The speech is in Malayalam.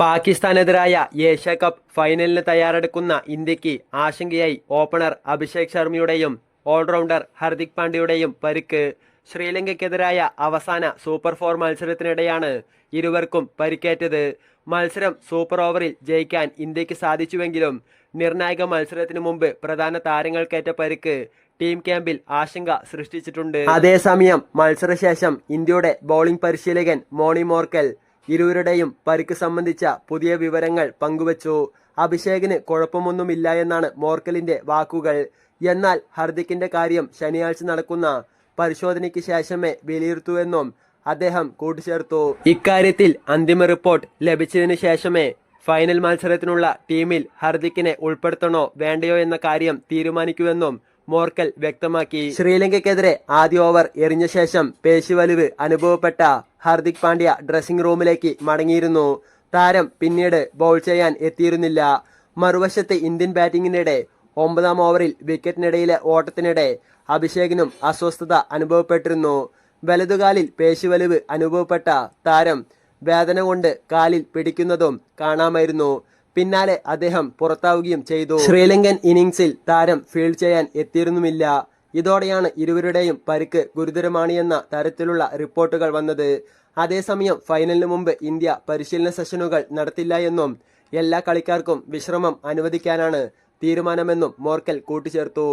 പാകിസ്ഥാനെതിരായ ഏഷ്യ കപ്പ് ഫൈനലിന് തയ്യാറെടുക്കുന്ന ഇന്ത്യയ്ക്ക് ആശങ്കയായി ഓപ്പണർ അഭിഷേക് ശർമ്മയുടെയും ഓൾറൗണ്ടർ ഹർദിക് പാണ്ഡ്യയുടെയും പരിക്ക്. ശ്രീലങ്കയ്ക്കെതിരായ അവസാന സൂപ്പർ ഫോർ മത്സരത്തിനിടെയാണ് ഇരുവർക്കും പരിക്കേറ്റത്. മത്സരം സൂപ്പർ ഓവറിൽ ജയിക്കാൻ ഇന്ത്യയ്ക്ക് സാധിച്ചുവെങ്കിലും നിർണായക മത്സരത്തിനു മുമ്പ് പ്രധാന താരങ്ങൾക്കേറ്റ പരിക്ക് ടീം ക്യാമ്പിൽ ആശങ്ക സൃഷ്ടിച്ചിട്ടുണ്ട്. അതേസമയം മത്സരശേഷം ഇന്ത്യയുടെ ബൗളിംഗ് പരിശീലകൻ മോണി മോർക്കൽ ഇരുവരുടെയും പരിക്ക് സംബന്ധിച്ച പുതിയ വിവരങ്ങൾ പങ്കുവച്ചു. അഭിഷേകിന് കുഴപ്പമൊന്നുമില്ല എന്നാണ് മോർക്കലിന്റെ വാക്കുകൾ. എന്നാൽ ഹർദിക്കിന്റെ കാര്യം ശനിയാഴ്ച നടക്കുന്ന പരിശോധനയ്ക്ക് ശേഷമേ വിലയിരുത്തുവെന്നും അദ്ദേഹം കൂട്ടിച്ചേർത്തു. ഇക്കാര്യത്തിൽ അന്തിമ റിപ്പോർട്ട് ലഭിച്ചതിനു ശേഷമേ ഫൈനൽ മത്സരത്തിനുള്ള ടീമിൽ ഹർദിക്കിനെ ഉൾപ്പെടുത്തണോ വേണ്ടയോ എന്ന കാര്യം തീരുമാനിക്കുമെന്നും മോർക്കൽ വ്യക്തമാക്കി. ശ്രീലങ്കയ്ക്കെതിരെ ആദ്യ ഓവർ എറിഞ്ഞ ശേഷം പേശിവലിവ് അനുഭവപ്പെട്ട ഹർദിക് പാണ്ഡ്യ ഡ്രസ്സിംഗ് റൂമിലേക്ക് മടങ്ങിയിരുന്നു. താരം പിന്നീട് ബോൾ ചെയ്യാൻ എത്തിയിരുന്നില്ല. മറുവശത്ത് ഇന്ത്യൻ ബാറ്റിംഗിനിടെ ഒമ്പതാം ഓവറിൽ വിക്കറ്റിനിടയിലെ ഓട്ടത്തിനിടെ അഭിഷേകിനും അസ്വസ്ഥത അനുഭവപ്പെട്ടിരുന്നു. വലതുകാലിൽ പേശിവലിവ് അനുഭവപ്പെട്ട താരം വേദന കൊണ്ട് കാലിൽ പിടിക്കുന്നതും കാണാമായിരുന്നു. പിന്നാലെ അദ്ദേഹം പുറത്താവുകയും ചെയ്തു. ശ്രീലങ്കൻ ഇന്നിംഗ്സിൽ താരം ഫീൽഡ് ചെയ്യാൻ എത്തിയിരുന്നുമില്ല. ഇതോടെയാണ് ഇരുവരുടെയും പരിക്ക് ഗുരുതരമാണ് എന്ന തരത്തിലുള്ള റിപ്പോർട്ടുകൾ വന്നത്. അതേസമയം ഫൈനലിന് മുമ്പ് ഇന്ത്യ പരിശീലന സെഷനുകൾ നടത്തില്ല എന്നും എല്ലാ കളിക്കാർക്കും വിശ്രമം അനുവദിക്കാനാണ് തീരുമാനമെന്നും മോർക്കൽ കൂട്ടിച്ചേർത്തു.